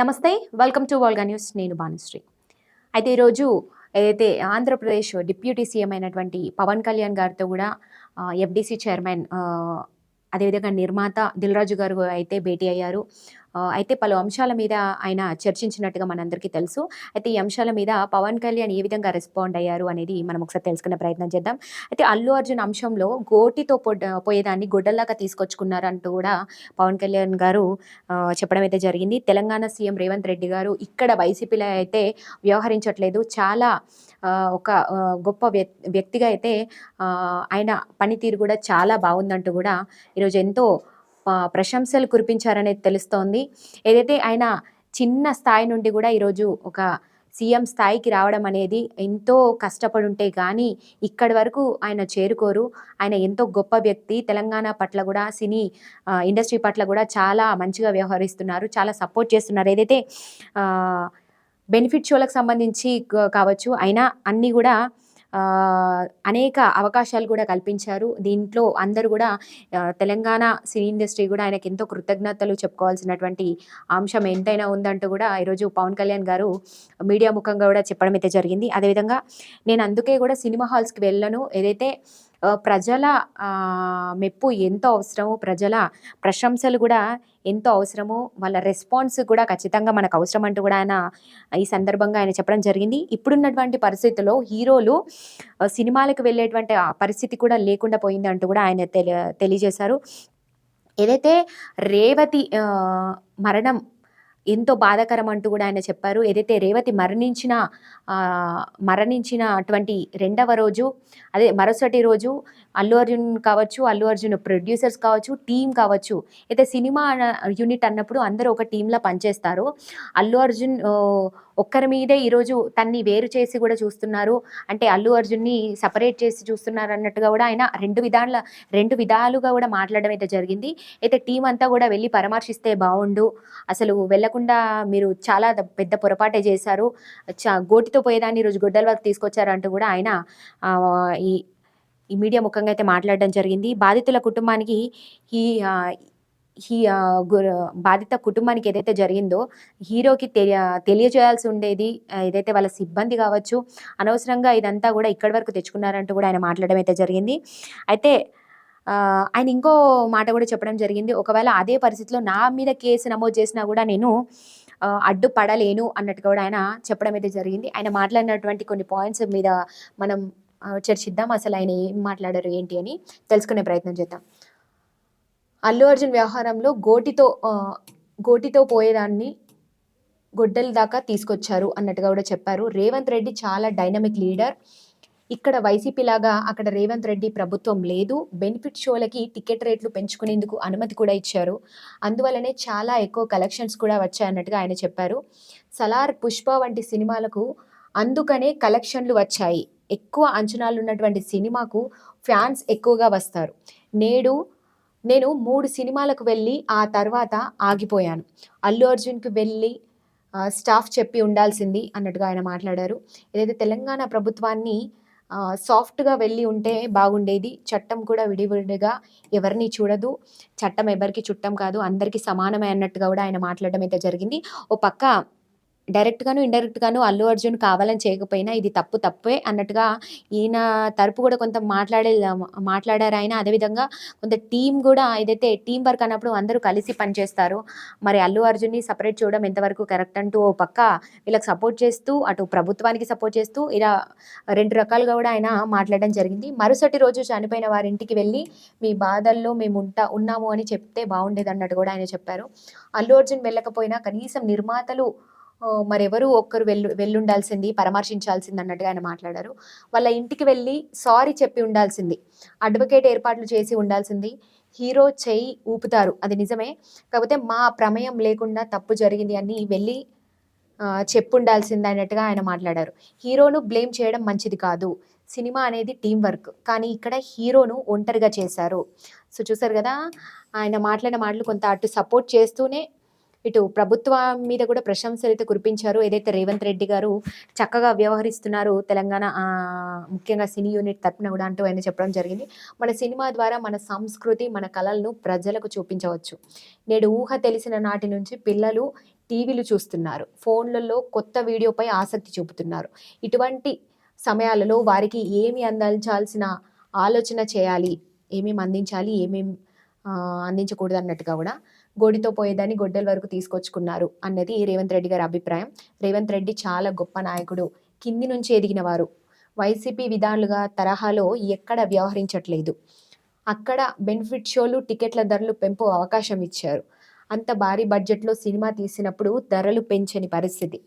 నమస్తే welcome to వాల్గా news నేను భానుశ్రీ. అయితే ఈరోజు ఏదైతే ఆంధ్రప్రదేశ్ డిప్యూటీ సీఎం అయినటువంటి పవన్ కళ్యాణ్ గారితో కూడా ఎఫ్డిసి చైర్మన్ అదేవిధంగా నిర్మాత దిల్రాజు గారు అయితే భేటీ అయ్యారు. అయితే పలు అంశాల మీద ఆయన చర్చించినట్టుగా మనందరికీ తెలుసు. అయితే ఈ అంశాల మీద పవన్ కళ్యాణ్ ఏ విధంగా రెస్పాండ్ అయ్యారు అనేది మనం ఒకసారి తెలుసుకునే ప్రయత్నం చేద్దాం. అయితే అల్లు అర్జున్ అంశంలో గోటితో పోయేదాన్ని గొడ్డల్లాగా తీసుకొచ్చుకున్నారంటూ కూడా పవన్ కళ్యాణ్ గారు చెప్పడం అయితే జరిగింది. తెలంగాణ సీఎం రేవంత్ రెడ్డి గారు ఇక్కడ వైసీపీలో అయితే వ్యవహరించట్లేదు. చాలా ఒక గొప్ప వ్యక్తిగా అయితే ఆయన పనితీరు కూడా చాలా బాగుందంటూ కూడా ఈరోజు ఎంతో ప్రశంసలు కురిపించారనేది తెలుస్తోంది. ఏదైతే ఆయన చిన్న స్థాయి నుండి కూడా ఈరోజు ఒక సీఎం స్థాయికి రావడం అనేది ఎంతో కష్టపడి ఉంటే కానీ ఇక్కడి వరకు ఆయన చేరుకోరు. ఆయన ఎంతో గొప్ప వ్యక్తి. తెలంగాణ పట్ల కూడా సినీ ఇండస్ట్రీ పట్ల కూడా చాలా మంచిగా వ్యవహరిస్తున్నారు. చాలా సపోర్ట్ చేస్తున్నారు. ఏదైతే బెనిఫిట్ షోలకు సంబంధించి కావచ్చు అయినా అన్నీ కూడా అనేక అవకాశాలు కూడా కల్పించారు. దీంట్లో అందరూ కూడా తెలంగాణ సినీ ఇండస్ట్రీ కూడా ఆయనకి ఎంతో కృతజ్ఞతలు చెప్పుకోవాల్సినటువంటి అంశం ఎంతైనా ఉందంటూ కూడా ఈరోజు పవన్ కళ్యాణ్ గారు మీడియా ముఖంగా కూడా చెప్పడం అయితే జరిగింది. అదేవిధంగా నేను అందుకే కూడా సినిమా హాల్స్కి వెళ్ళను. ఏదైతే ప్రజల మెప్పు ఎంతో అవసరము ప్రజల ప్రశంసలు కూడా ఎంతో అవసరము వాళ్ళ రెస్పాన్స్ కూడా ఖచ్చితంగా మనకు అవసరం అంటూ కూడా ఆయన ఈ సందర్భంగా ఆయన చెప్పడం జరిగింది. ఇప్పుడున్నటువంటి పరిస్థితుల్లో హీరోలు సినిమాలకు వెళ్ళేటువంటి పరిస్థితి కూడా లేకుండా పోయింది అంటూ కూడా ఆయన తెలి తెలియజేశారు. ఏదైతే రేవతి మరణం ఎంతో బాధాకరం అంటూ కూడా ఆయన చెప్పారు. ఏదైతే రేవతి మరణించిన మరణించినటువంటి రెండవ రోజు అదే మరుసటి రోజు అల్లు అర్జున్ కావచ్చు అల్లు అర్జున్ ప్రొడ్యూసర్స్ కావచ్చు టీం కావచ్చు. అయితే సినిమా యూనిట్ అన్నప్పుడు అందరూ ఒక టీంలా పనిచేస్తారు. అల్లు అర్జున్ ఒక్కరి మీదే ఈరోజు తన్ని వేరు చేసి కూడా చూస్తున్నారు. అంటే అల్లు అర్జున్ని సపరేట్ చేసి చూస్తున్నారు అన్నట్టుగా కూడా ఆయన రెండు విధాల రెండు విధాలుగా కూడా మాట్లాడడం అయితే జరిగింది. అయితే టీం అంతా కూడా వెళ్ళి పరామర్శిస్తే బాగుండు అసలు వెళ్ళకుండా మీరు చాలా పెద్ద పొరపాటే చేశారు. చా గోటితో పోయేదాన్ని ఈరోజు గొడ్డల వరకు తీసుకొచ్చారు అంటూ కూడా ఆయన ఈ ఈ మీడియా ముఖంగా అయితే మాట్లాడడం జరిగింది. బాధితుల కుటుంబానికి ఈ ఈ బాధిత కుటుంబానికి ఏదైతే జరిగిందో హీరోకి తెలియ తెలియజేయాల్సి ఉండేది. ఏదైతే వాళ్ళ సిబ్బంది కావచ్చు అనవసరంగా ఇదంతా కూడా ఇక్కడి వరకు తెచ్చుకున్నారంటూ కూడా ఆయన మాట్లాడడం అయితే జరిగింది. అయితే ఆయన ఇంకో మాట కూడా చెప్పడం జరిగింది. ఒకవేళ అదే పరిస్థితిలో నా మీద కేసు నమోదు చేసినా కూడా నేను అడ్డుపడలేను అన్నట్టుగా కూడా ఆయన చెప్పడం అయితే జరిగింది. ఆయన మాట్లాడినటువంటి కొన్ని పాయింట్స్ మీద మనం చర్చిద్దాం అసలు ఆయన ఏం మాట్లాడారు ఏంటి అని తెలుసుకునే ప్రయత్నం చేద్దాం. అల్లు అర్జున్ వ్యవహారంలో గోటితో గోటితో పోయేదాన్ని గొడ్డల దాకా తీసుకొచ్చారు అన్నట్టుగా కూడా చెప్పారు. రేవంత్ రెడ్డి చాలా డైనమిక్ లీడర్. ఇక్కడ వైసీపీ లాగా అక్కడ రేవంత్ రెడ్డి ప్రభుత్వం లేదు. బెనిఫిట్ షోలకి టికెట్ రేట్లు పెంచుకునేందుకు అనుమతి కూడా ఇచ్చారు. అందువల్లనే చాలా ఎక్కువ కలెక్షన్స్ కూడా వచ్చాయన్నట్టుగా ఆయన చెప్పారు. సలార్ పుష్ప వంటి సినిమాలకు అందుకనే కలెక్షన్లు వచ్చాయి. ఎక్కువ అంచనాలు ఉన్నటువంటి సినిమాకు ఫ్యాన్స్ ఎక్కువగా వస్తారు. నేడు నేను మూడు సినిమాలకు వెళ్ళి ఆ తర్వాత ఆగిపోయాను. అల్లు అర్జున్కి వెళ్ళి స్టాఫ్ చెప్పి ఉండాల్సింది అన్నట్టుగా ఆయన మాట్లాడారు. ఏదైతే తెలంగాణ ప్రభుత్వాన్ని సాఫ్ట్గా వెళ్ళి ఉంటే బాగుండేది చట్టం కూడా విడివిడిగా ఎవరిని చూడదు చట్టం ఎవరికి చుట్టం కాదు అందరికీ సమానమే అన్నట్టుగా కూడా ఆయన మాట్లాడడం అయితే జరిగింది. ఓ పక్క డైరెక్ట్గాను ఇండైరెక్ట్గాను అల్లు అర్జున్ కావాలని చేయకపోయినా ఇది తప్పు తప్పే అన్నట్టుగా ఈయన తరపు కూడా కొంత మాట్లాడే మాట్లాడారు ఆయన. అదేవిధంగా కొంత టీం కూడా ఏదైతే టీం వర్క్ అన్నప్పుడు అందరూ కలిసి పనిచేస్తారు. మరి అల్లు అర్జున్ని సపరేట్ చూడడం ఎంతవరకు కరెక్ట్ అంటూ ఓ పక్క వీళ్ళకి సపోర్ట్ చేస్తూ అటు ప్రభుత్వానికి సపోర్ట్ చేస్తూ ఇలా రెండు రకాలుగా కూడా ఆయన మాట్లాడడం జరిగింది. మరుసటి రోజు చనిపోయిన వారి ఇంటికి వెళ్ళి మీ బాధల్లో మేము ఉంటా ఉన్నాము అని చెప్తే బాగుండేది అన్నట్టు కూడా ఆయన చెప్పారు. అల్లు అర్జున్ వెళ్ళకపోయినా కనీసం నిర్మాతలు మరెవరు ఒక్కరు వెళ్ళు వెళ్ళుండాల్సింది పరామర్శించాల్సింది అన్నట్టుగా ఆయన మాట్లాడారు. వాళ్ళ ఇంటికి వెళ్ళి సారీ చెప్పి ఉండాల్సింది. అడ్వకేట్ ఏర్పాట్లు చేసి ఉండాల్సింది. హీరో చెయ్యి ఊపుతారు. అది నిజమే. కాకపోతే మా ప్రమేయం లేకుండా తప్పు జరిగింది అని వెళ్ళి చెప్పుండాల్సింది అన్నట్టుగా ఆయన మాట్లాడారు. హీరోను బ్లేమ్ చేయడం మంచిది కాదు. సినిమా అనేది టీం వర్క్. కానీ ఇక్కడ హీరోను ఒంటరిగా చేశారు. సో చూసారు కదా ఆయన మాట్లాడిన మాటలు కొంత అటు సపోర్ట్ చేస్తూనే ఇటు ప్రభుత్వం మీద కూడా ప్రశంసలు అయితే కురిపించారు. ఏదైతే రేవంత్ రెడ్డి గారు చక్కగా వ్యవహరిస్తున్నారు తెలంగాణ ముఖ్యంగా సినీ యూనిట్ తరపున కూడా అంటూ ఆయన చెప్పడం జరిగింది. మన సినిమా ద్వారా మన సంస్కృతి మన కళలను ప్రజలకు చూపించవచ్చు. నేడు ఊహ తెలిసిన నాటి నుంచి పిల్లలు టీవీలు చూస్తున్నారు. ఫోన్లలో కొత్త వీడియోపై ఆసక్తి చూపుతున్నారు. ఇటువంటి సమయాలలో వారికి ఏమి అందించాల్సిన ఆలోచన చేయాలి? ఏమేమి అందించాలి? ఏమేమి అందించకూడదు అన్నట్టుగా కూడా గోడితో పోయేదాన్ని గొడ్డల వరకు తీసుకొచ్చుకున్నారు అన్నది రేవంత్ రెడ్డి గారి అభిప్రాయం. రేవంత్ రెడ్డి చాలా గొప్ప నాయకుడు. కింది నుంచి ఎదిగిన వారు వైసీపీ విధాలుగా తరహాలో ఎక్కడ వ్యవహరించట్లేదు. అక్కడ బెనిఫిట్ షోలు టికెట్ల ధరలు పెంపు అవకాశం ఇచ్చారు. అంత భారీ బడ్జెట్లో సినిమా తీసినప్పుడు ధరలు పెంచని పరిస్థితి.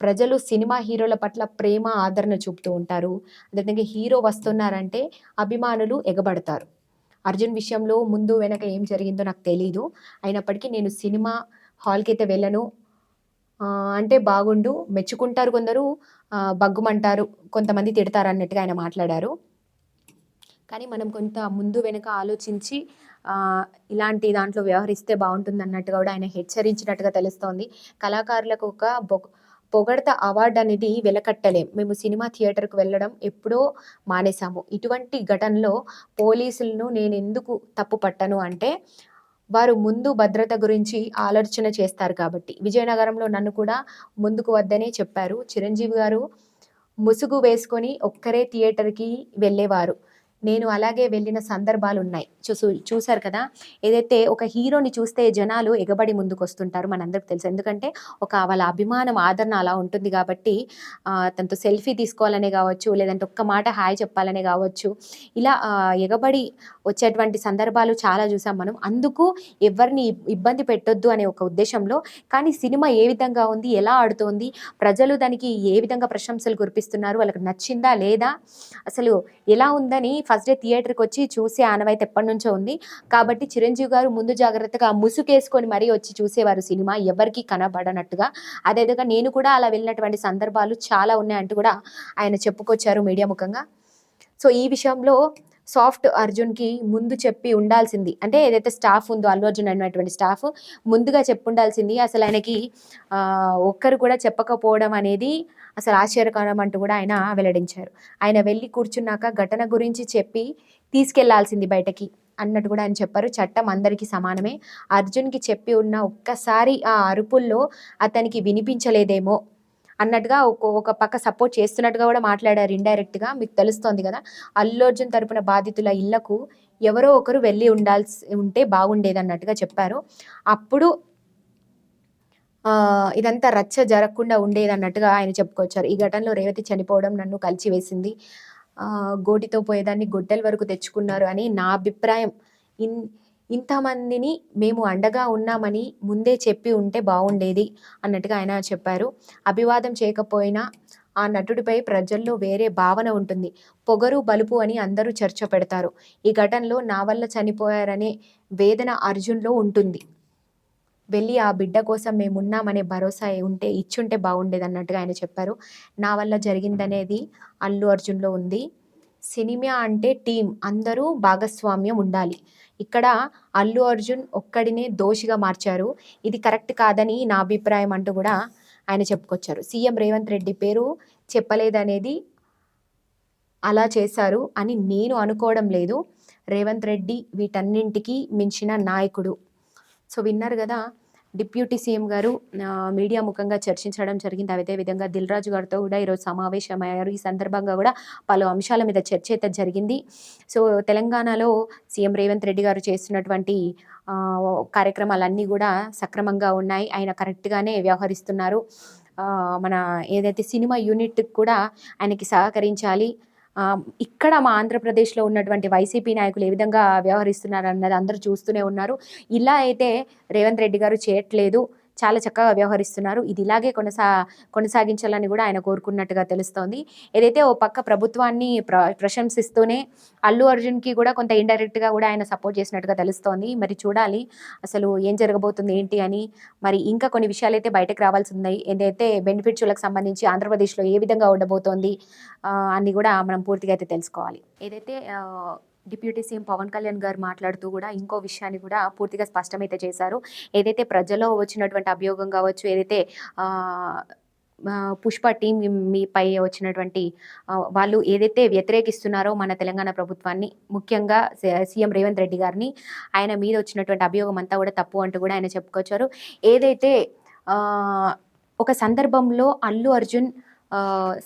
ప్రజలు సినిమా హీరోల పట్ల ప్రేమ ఆదరణ చూపుతూ ఉంటారు. అదేవిధంగా హీరో వస్తున్నారంటే అభిమానులు ఎగబడతారు. అర్జున్ విషయంలో ముందు వెనక ఏం జరిగిందో నాకు తెలియదు అయినప్పటికీ నేను సినిమా హాల్కి అయితే వెళ్ళను అంటే బాగుండు. మెచ్చుకుంటారు కొందరు. బగ్గుమంటారు. కొంతమంది తిడతారు అన్నట్టుగా ఆయన మాట్లాడారు. కానీ మనం కొంత ముందు వెనుక ఆలోచించి ఇలాంటి దాంట్లో వ్యవహరిస్తే బాగుంటుంది అన్నట్టుగా కూడా ఆయన హెచ్చరించినట్టుగా తెలుస్తోంది. కళాకారులకు ఒక బొ- పొగడత అవార్డు అనేది వెలకట్టలేం. మేము సినిమా థియేటర్కు వెళ్ళడం ఎప్పుడో మానేశాము. ఇటువంటి ఘటనలో పోలీసులను నేను ఎందుకు తప్పు పట్టను అంటే వారు ముందు భద్రత గురించి ఆలోచన చేస్తారు కాబట్టి. విజయనగరంలో నన్ను కూడా ముందుకు వద్దనే చెప్పారు. చిరంజీవి గారు ముసుగు వేసుకొని ఒక్కరే థియేటర్కి వెళ్ళేవారు. నేను అలాగే వెళ్ళిన సందర్భాలు ఉన్నాయి చూసు చూశారు కదా? ఏదైతే ఒక హీరోని చూస్తే జనాలు ఎగబడి ముందుకు వస్తుంటారు మనందరికి తెలుసు. ఎందుకంటే ఒక వాళ్ళ అభిమానం ఆదరణ అలా ఉంటుంది కాబట్టి తనతో సెల్ఫీ తీసుకోవాలనే కావచ్చు లేదంటే ఒక్క మాట హాయ్ చెప్పాలనే కావచ్చు ఇలా ఎగబడి వచ్చేటువంటి సందర్భాలు చాలా చూసాం మనం. అందుకు ఎవరిని ఇబ్బంది పెట్టొద్దు అనే ఒక ఉద్దేశంలో కానీ సినిమా ఏ విధంగా ఉంది ఎలా ఆడుతోంది ప్రజలు దానికి ఏ విధంగా ప్రశంసలు కురిపిస్తున్నారు వాళ్ళకి నచ్చిందా లేదా అసలు ఎలా ఉందని ఫస్ట్ ఫస్ట్ డే థియేటర్కి వచ్చి చూసే ఆనవాయితీ ఎప్పటి నుంచో ఉంది. కాబట్టి చిరంజీవి గారు ముందు జాగ్రత్తగా ముసుకేసుకొని మరీ వచ్చి చూసేవారు సినిమా. ఎవరికి కనబడనట్టుగా. అదేవిధంగా నేను కూడా అలా వెళ్ళినటువంటి సందర్భాలు చాలా ఉన్నాయంటూ కూడా ఆయన చెప్పుకొచ్చారు మీడియా ముఖంగా. సో ఈ విషయంలో సాఫ్ట్ అర్జున్కి ముందు చెప్పి ఉండాల్సింది. అంటే ఏదైతే స్టాఫ్ ఉందో అల్లు అర్జున్ అనేటువంటి స్టాఫ్ ముందుగా చెప్పి ఉండాల్సింది అసలు ఆయనకి ఒక్కరు కూడా చెప్పకపోవడం అనేది అసలు ఆశ్చర్యకరం అంటూ కూడా ఆయన వెల్లడించారు. ఆయన వెళ్ళి కూర్చున్నాక ఘటన గురించి చెప్పి తీసుకెళ్ళాల్సింది బయటకి అన్నట్టు కూడా ఆయన చెప్పారు. చట్టం అందరికీ సమానమే. అర్జున్కి చెప్పి ఉన్న ఒక్కసారి ఆ అరుపుల్లో అతనికి వినిపించలేదేమో అన్నట్టుగా ఒక ఒక పక్క సపోర్ట్ చేస్తున్నట్టుగా కూడా మాట్లాడారు ఇండైరెక్ట్గా మీకు తెలుస్తోంది కదా. అల్లు అర్జున్ తరపున బాధితుల ఇళ్ళకు ఎవరో ఒకరు వెళ్ళి ఉండాల్సి ఉంటే బాగుండేది అన్నట్టుగా చెప్పారు. అప్పుడు ఇదంతా రచ్చ జరగకుండా ఉండేది అన్నట్టుగా ఆయన చెప్పుకొచ్చారు. ఈ ఘటనలో రేవతి చనిపోవడం నన్ను కలిచివేసింది. గోటితో పోయేదాన్ని గొడ్డల వరకు తెచ్చుకున్నారు అని నా అభిప్రాయం. ఇన్ ఇంతమందిని మేము అండగా ఉన్నామని ముందే చెప్పి ఉంటే బాగుండేది అన్నట్టుగా ఆయన చెప్పారు. అభివాదం చేయకపోయినా ఆ నటుడిపై ప్రజల్లో వేరే భావన ఉంటుంది. పొగరు బలుపు అని అందరూ చర్చ పెడతారు. ఈ ఘటనలో నా వల్ల చనిపోయారనే వేదన అర్జున్లో ఉంటుంది. వెళ్ళి ఆ బిడ్డ కోసం మేమున్నామనే భరోసా ఉంటే ఇచ్చుంటే బాగుండేది అన్నట్టుగా ఆయన చెప్పారు. నా వల్ల జరిగిందనేది అల్లు అర్జున్లో ఉంది. సినిమా అంటే టీం అందరూ భాగస్వామ్యం ఉండాలి. ఇక్కడ అల్లు అర్జున్ ఒక్కడినే దోషిగా మార్చారు. ఇది కరెక్ట్ కాదని నా అభిప్రాయం అంటూ కూడా ఆయన చెప్పుకొచ్చారు. సీఎం రేవంత్ రెడ్డి పేరు చెప్పలేదనేది అలా చేశారు అని నేను అనుకోవడం లేదు. రేవంత్ రెడ్డి వీటన్నింటికి మించిన నాయకుడు. సో విన్నారు కదా డిప్యూటీ సీఎం గారు మీడియా ముఖంగా చర్చించడం జరిగింది. అదే విధంగా దిల్ రాజు గారితో కూడా ఈరోజు సమావేశమయ్యారు. ఈ సందర్భంగా కూడా పలు అంశాల మీద చర్చ అయితే జరిగింది. సో తెలంగాణలో సీఎం రేవంత్ రెడ్డి గారు చేస్తున్నటువంటి కార్యక్రమాలన్నీ కూడా సక్రమంగా ఉన్నాయి. ఆయన కరెక్ట్గానే వ్యవహరిస్తున్నారు. మన ఏదైతే సినిమా యూనిట్ కూడా ఆయనకి సహకరించాలి. ఇక్కడ మా ఆంధ్రప్రదేశ్లో ఉన్నటువంటి వైసీపీ నాయకులు ఏ విధంగా వ్యవహరిస్తున్నారు అన్నది అందరూ చూస్తూనే ఉన్నారు. ఇలా అయితే రేవంత్ రెడ్డి గారు చేయట్లేదు. చాలా చక్కగా వ్యవహరిస్తున్నారు. ఇది ఇలాగే కొనసా కొనసాగించాలని కూడా ఆయన కోరుకున్నట్టుగా తెలుస్తోంది. ఏదైతే ఓ పక్క ప్రభుత్వాన్ని ప్ర ప్రశంసిస్తూనే అల్లు అర్జున్కి కూడా కొంత ఇండైరెక్ట్గా కూడా ఆయన సపోర్ట్ చేసినట్టుగా తెలుస్తోంది. మరి చూడాలి అసలు ఏం జరగబోతుంది ఏంటి అని. మరి ఇంకా కొన్ని విషయాలు అయితే బయటకు రావాల్సి ఉన్నాయి ఏదైతే బెనిఫిట్స్లకు సంబంధించి ఆంధ్రప్రదేశ్లో ఏ విధంగా ఉండబోతోంది ఆ, అన్ని కూడా మనం పూర్తిగా అయితే తెలుసుకోవాలి. ఏదైతే డిప్యూటీ సీఎం పవన్ కళ్యాణ్ గారు మాట్లాడుతూ కూడా ఇంకో విషయాన్ని కూడా పూర్తిగా స్పష్టమైతే చేశారు. ఏదైతే ప్రజలో వచ్చినటువంటి అభియోగం కావచ్చు ఏదైతే పుష్ప టీం మీపై వచ్చినటువంటి వాళ్ళు ఏదైతే వ్యతిరేకిస్తున్నారో మన తెలంగాణ ప్రభుత్వాన్ని ముఖ్యంగా సీఎం రేవంత్ రెడ్డి గారిని ఆయన మీద వచ్చినటువంటి అభియోగం అంతా కూడా తప్పు అంటూ కూడా ఆయన చెప్పుకొచ్చారు. ఏదైతే ఒక సందర్భంలో అల్లు అర్జున్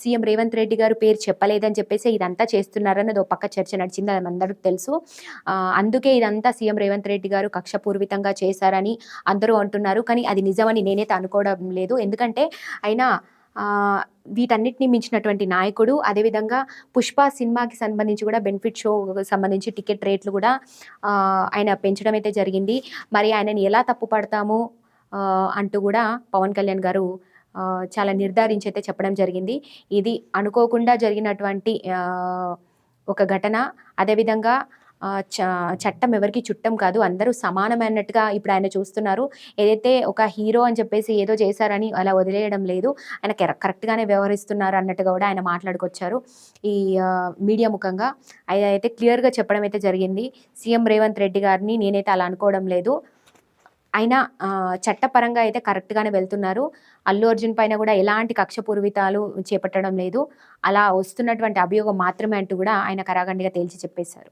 సీఎం రేవంత్ రెడ్డి గారు పేరు చెప్పలేదని చెప్పేసి ఇదంతా చేస్తున్నారన్నది ఒక పక్క చర్చ నడిచింది అది అందరికి తెలుసు. అందుకే ఇదంతా సీఎం రేవంత్ రెడ్డి గారు కక్షపూర్వితంగా చేశారని అందరూ అంటున్నారు. కానీ అది నిజమని నేనైతే అనుకోవడం లేదు. ఎందుకంటే అయినా వీటన్నిటిని మించినటువంటి నాయకుడు అదేవిధంగా పుష్ప సినిమాకి సంబంధించి కూడా బెనిఫిట్ షో సంబంధించి టికెట్ రేట్లు కూడా ఆయన పెంచడం అయితే జరిగింది. మరి ఆయనని ఎలా తప్పు పడతాము అంటూ కూడా పవన్ కళ్యాణ్ గారు చాలా నిర్ధారించి అయితే చెప్పడం జరిగింది. ఇది అనుకోకుండా జరిగినటువంటి ఒక ఘటన. అదేవిధంగా చ చట్టం ఎవరికి చుట్టం కాదు. అందరూ సమానమైనట్టుగా ఇప్పుడు ఆయన చూస్తున్నారు. ఏదైతే ఒక హీరో అని చెప్పేసి ఏదో చేశారని అలా వదిలేయడం లేదు. ఆయన కరె- కరెక్ట్గానే వ్యవహరిస్తున్నారు అన్నట్టుగా కూడా ఆయన మాట్లాడుకొచ్చారు. ఈ మీడియా ముఖంగా అయితే క్లియర్గా చెప్పడం అయితే జరిగింది. సీఎం రేవంత్ రెడ్డి గారిని నేనైతే అలా అనుకోవడం లేదు. అయినా చట్టపరంగా అయితే కరెక్ట్గానే వెళ్తున్నారు. అల్లు అర్జున్ పైన కూడా ఎలాంటి కక్షపూర్వితాలు చేపట్టడం లేదు. అలా వస్తున్నటువంటి అభియోగం మాత్రమే అంటూ కూడా ఆయన కరాగండిగా తేల్చి చెప్పేశారు.